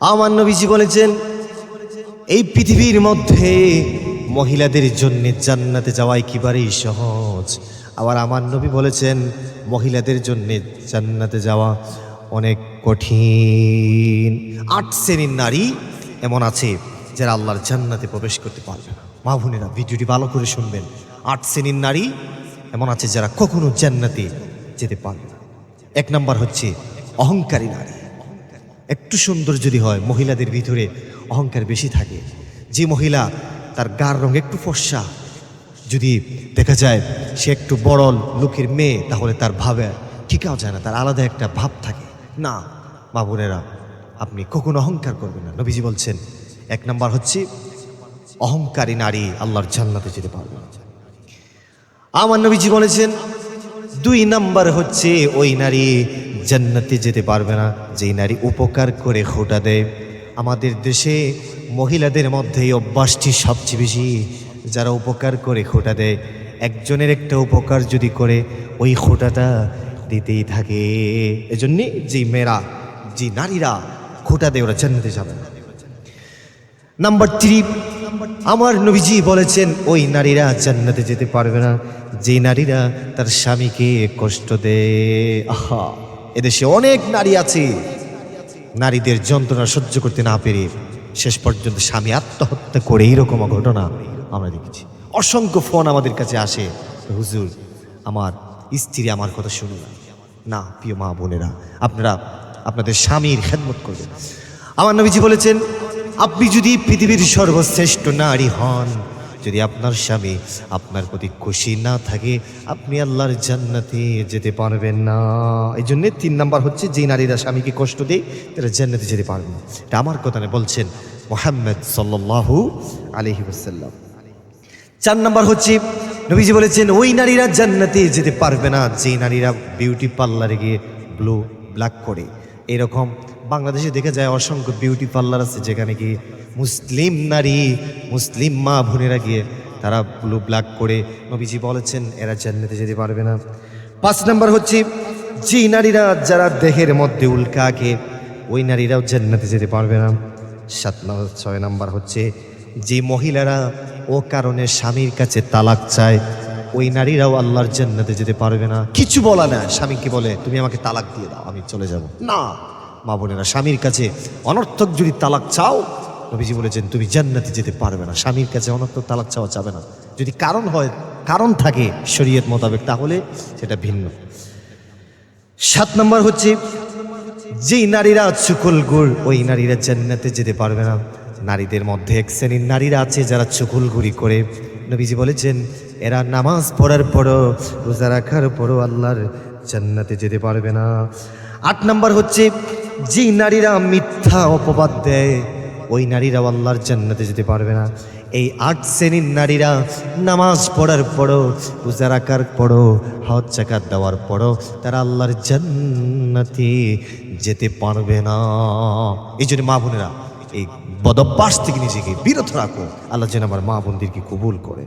আমার নবীজি বলেছেন, এই পৃথিবীর মধ্যে মহিলাদের জন্য জান্নাতে যাওয়া একেবারেই সহজ? আবার আমার নবী বলেছেন, মহিলাদের জন্য জান্নাতে যাওয়া অনেক কঠিন। আট শ্রেণির নারী এমন আছে যারা আল্লাহর জান্নাতে প্রবেশ করতে পারবে না। মা বোনেরা, ভিডিওটি ভালো করে শুনবেন। আট শ্রেণির নারী এমন আছে যারা কখনো জান্নাতে যেতে পারবে না। এক নম্বর হচ্ছে অহংকারী নারী। একটু সুন্দর যদি হয়, মহিলাদের ভিতরে অহংকার বেশি থাকে। যে মহিলা, তার গার রং একটু ফর্সা, যদি দেখা যায় সে একটু বড় লোকের মেয়ে, তাহলে তার ভাবে ঠিকাও যায় না, তার আলাদা একটা ভাব থাকে। না বাবুরেরা আপনি কখনো অহংকার করবেন না। নবীজি বলছেন, এক নাম্বার হচ্ছে, অহংকারী নারী আল্লাহর জান্নাতে যেতে পারবে আমার নবীজি বলেছেন, দুই নাম্বার হচ্ছে ওই নারী জান্নাতে যেতে পারবে না। যেই নারী উপকার করে খোটা দেয়। আমাদের দেশে মহিলাদের মধ্যে এই অভ্যাসটি সবচেয়ে বেশি। যারা উপকার করে খোটা দেয়, একজনের একটা উপকার যদি করে, ওই খোটাটা দিতেই থাকে। এজন্যে যে মেয়েরা যে নারীরা খোটা দেয়, ওরা জান্নাতে যাবে না। নাম্বার থ্রি আমার নবীজি বলেছেন, ওই নারীরা জান্নাতে যেতে পারবে না। যে নারীরা তার স্বামীকে কষ্ট দেয়। আহা। এদেশে অনেক নারী আছে। নারীদের যন্ত্রণা সহ্য করতে না পেরে শেষ পর্যন্ত স্বামী আত্মহত্যা করে এইরকম ঘটনা আমরা দেখেছি। অসংখ্য ফোন আমাদের কাছে আসে, হুজুর, আমার স্ত্রী আমার কথা শুনে না। না, প্রিয় মা বোনেরা, আপনারা, আপনাদের স্বামীর খেদমত করবেন। আমার নবীজি বলেছেন, আপনি যদি পৃথিবীর সর্বশ্রেষ্ঠ নারী হন যদি আপনার স্বামী আপনার প্রতি খুশি না থাকে, আপনি আল্লাহর জান্নাতে যেতে পারবেন না। এই জন্য তিন নাম্বার হচ্ছে যে নারীরা স্বামীকে কষ্ট দেয়, তারা জান্নাতে যেতে পারবে না। এটা আমার কথা না বলছেন মোহাম্মদ সাল্লাল্লাহু আলহি ওসাল্লাম চার নাম্বার হচ্ছে, নবীজি বলেছেন, ওই নারীরা জান্নাতে যেতে পারবে না যে নারীরা বিউটি পার্লারে গিয়ে ব্লু, ব্ল্যাক করে। এরকম বাংলাদেশে দেখা যায় অসংখ্য বিউটি পার্লার আছে যেখানে কি মুসলিম নারী, মুসলিম মা বোনেরা গিয়ে তারা ব্লু ব্ল্যাক করে নবীজি বলেছেন, এরা জান্নাতে যেতে পারবে না। পাঁচ নাম্বার হচ্ছে যে নারীরা যারা দেহের মধ্যে উল্কাকে ওই নারীরাও জান্নাতে যেতে পারবে না। সাত নম্বর, ছয় নাম্বার হচ্ছে যে মহিলারা ও কারণে স্বামীর কাছে তালাক চায়, ওই নারীরাও আল্লাহর জান্নাতে যেতে পারবে না। কিছু বলা না স্বামীকে বলে, তুমি আমাকে তালাক দিয়ে দাও, আমি চলে যাব। না। মা বোনেরা, স্বামীর কাছে অনর্থক যদি তালাক চাও, নবীজি বলেছেন, তুমি জান্নাতে যেতে পারবে না। স্বামীর কাছে অনর্থক তালাক চাওয়া যাবে না। যদি কারণ হয়, কারণ থাকে শরীয়ত মোতাবেক, তাহলে সেটা ভিন্ন। সাত নম্বর হচ্ছে, যেই নারীরা চুকুল গুড়, ওই নারীরা জান্নাতে যেতে পারবে না। নারীদের মধ্যে এক শ্রেণির নারীরা আছে যারা চুকুল গুড়ি করে। নবীজি বলেছেন, এরা নামাজ পড়ার পরও রোজা রাখার পরও আল্লাহর জান্নাতে যেতে পারবে না। আট নম্বর হচ্ছে যেই নারীরা মিথ্যা অপবাদ দেয়, ওই নারীরা আল্লাহর জান্নাতে যেতে পারবে না। এই আট শ্রেণির নারীরা নামাজ পড়ার পরও রোজা রাখার পরও হজ জাকাত দেওয়ার পরও, তারা আল্লাহর জান্নাতে যেতে পারবে না। এই জন্য মা বোনেরা, এই বদভ্যাস থেকে নিজেকে বিরত রাখো। আল্লাহ যেন আমার মা বোনদেরকে কবুল করে।